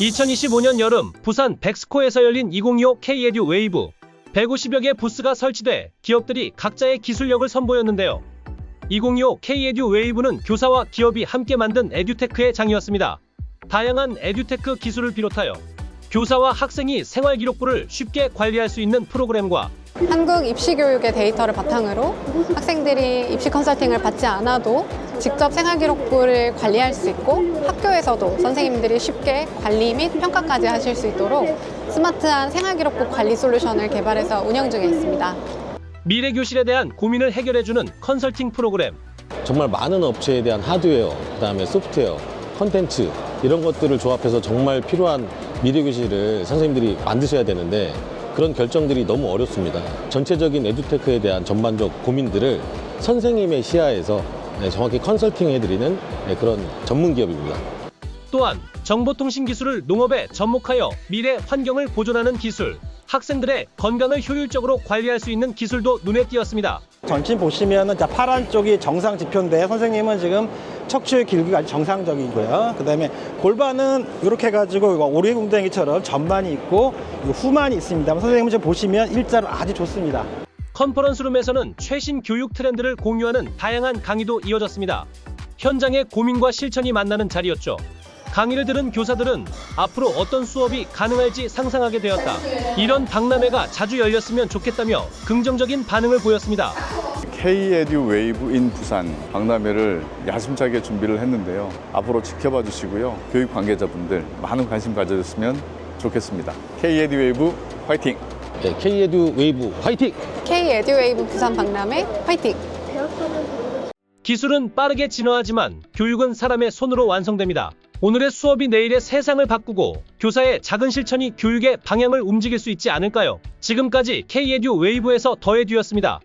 2025년 여름 부산 백스코에서 열린 2025 K-에듀 웨이브 150여 개 부스가 설치돼 기업들이 각자의 기술력을 선보였는데요. 2025 K-에듀 웨이브는 교사와 기업이 함께 만든 에듀테크의 장이었습니다. 다양한 에듀테크 기술을 비롯하여 교사와 학생이 생활 기록부를 쉽게 관리할 수 있는 프로그램과 한국 입시 교육의 데이터를 바탕으로 학생들이 입시 컨설팅을 받지 않아도 직접 생활기록부를 관리할 수 있고 학교에서도 선생님들이 쉽게 관리 및 평가까지 하실 수 있도록 스마트한 생활기록부 관리 솔루션을 개발해서 운영 중에 있습니다. 미래 교실에 대한 고민을 해결해주는 컨설팅 프로그램 정말 많은 업체에 대한 하드웨어, 그다음에 소프트웨어, 컨텐츠 이런 것들을 조합해서 정말 필요한 미래 교실을 선생님들이 만드셔야 되는데 그런 결정들이 너무 어렵습니다. 전체적인 에듀테크에 대한 전반적 고민들을 선생님의 시야에서 네, 정확히 컨설팅 해드리는 네, 그런 전문 기업입니다. 또한 정보통신 기술을 농업에 접목하여 미래 환경을 보존하는 기술, 학생들의 건강을 효율적으로 관리할 수 있는 기술도 눈에 띄었습니다. 전체 보시면은 자 파란 쪽이 정상 지표인데 선생님은 지금 척추의 길이가 아주 정상적이고요. 그다음에 골반은 이렇게 해가지고 오리궁뎅이처럼 전반이 있고 이 후만이 있습니다. 선생님은 지금 보시면 일자로 아주 좋습니다. 컨퍼런스룸에서는 최신 교육 트렌드를 공유하는 다양한 강의도 이어졌습니다. 현장의 고민과 실천이 만나는 자리였죠. 강의를 들은 교사들은 앞으로 어떤 수업이 가능할지 상상하게 되었다. 이런 박람회가 자주 열렸으면 좋겠다며 긍정적인 반응을 보였습니다. K-에듀 웨이브 인 부산 박람회를 야심차게 준비를 했는데요. 앞으로 지켜봐 주시고요. 교육 관계자분들 많은 관심 가져줬으면 좋겠습니다. K-에듀 웨이브 화이팅! 네, K-에듀 웨이브 화이팅! K 에듀 웨이브 부산 박람회 화이팅! 기술은 빠르게 진화하지만 교육은 사람의 손으로 완성됩니다. 오늘의 수업이 내일의 세상을 바꾸고 교사의 작은 실천이 교육의 방향을 움직일 수 있지 않을까요? 지금까지 K-에듀 웨이브에서 더에듀였습니다.